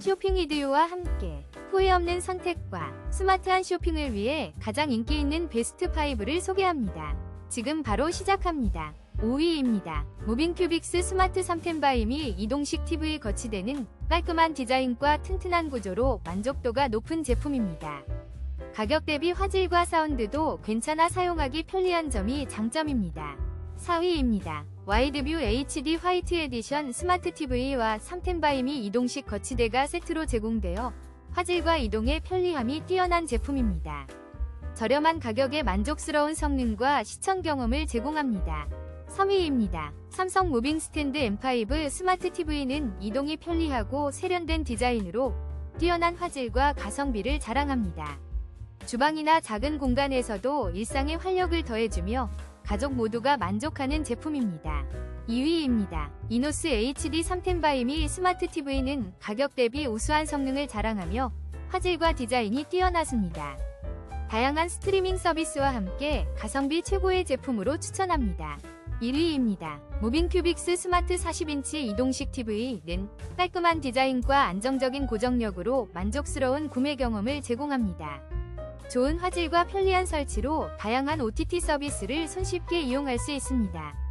쇼핑 이디오와 함께 후회 없는 선택과 스마트한 쇼핑을 위해 가장 인기 있는 베스트 5를 소개합니다. 지금 바로 시작합니다. 5위입니다. 무빙 큐빅스 스마트 3템 바이미 이동식 TV 거치대는 깔끔한 디자인과 튼튼한 구조로 만족도가 높은 제품입니다. 가격 대비 화질과 사운드도 괜찮아 사용하기 편리한 점이 장점입니다. 4위입니다. 와이드뷰 HD 화이트 에디션 스마트 TV와 3템 바이미 이동식 거치대가 세트로 제공되어 화질과 이동의 편리함이 뛰어난 제품입니다. 저렴한 가격에 만족스러운 성능과 시청 경험을 제공합니다. 3위입니다. 삼성 무빙 스탠드 M5 스마트 TV는 이동이 편리하고 세련된 디자인으로 뛰어난 화질과 가성비를 자랑합니다. 주방이나 작은 공간에서도 일상의 활력을 더해주며 가족 모두가 만족하는 제품입니다. 2위입니다. 이노스 HD 3템 바이미 스마트 TV는 가격 대비 우수한 성능을 자랑하며 화질과 디자인이 뛰어나습니다. 다양한 스트리밍 서비스와 함께 가성비 최고의 제품으로 추천합니다. 1위입니다. 무빙 큐빅스 스마트 40인치 이동식 TV는 깔끔한 디자인과 안정적인 고정력으로 만족스러운 구매 경험을 제공합니다. 좋은 화질과 편리한 설치로 다양한 OTT 서비스를 손쉽게 이용할 수 있습니다.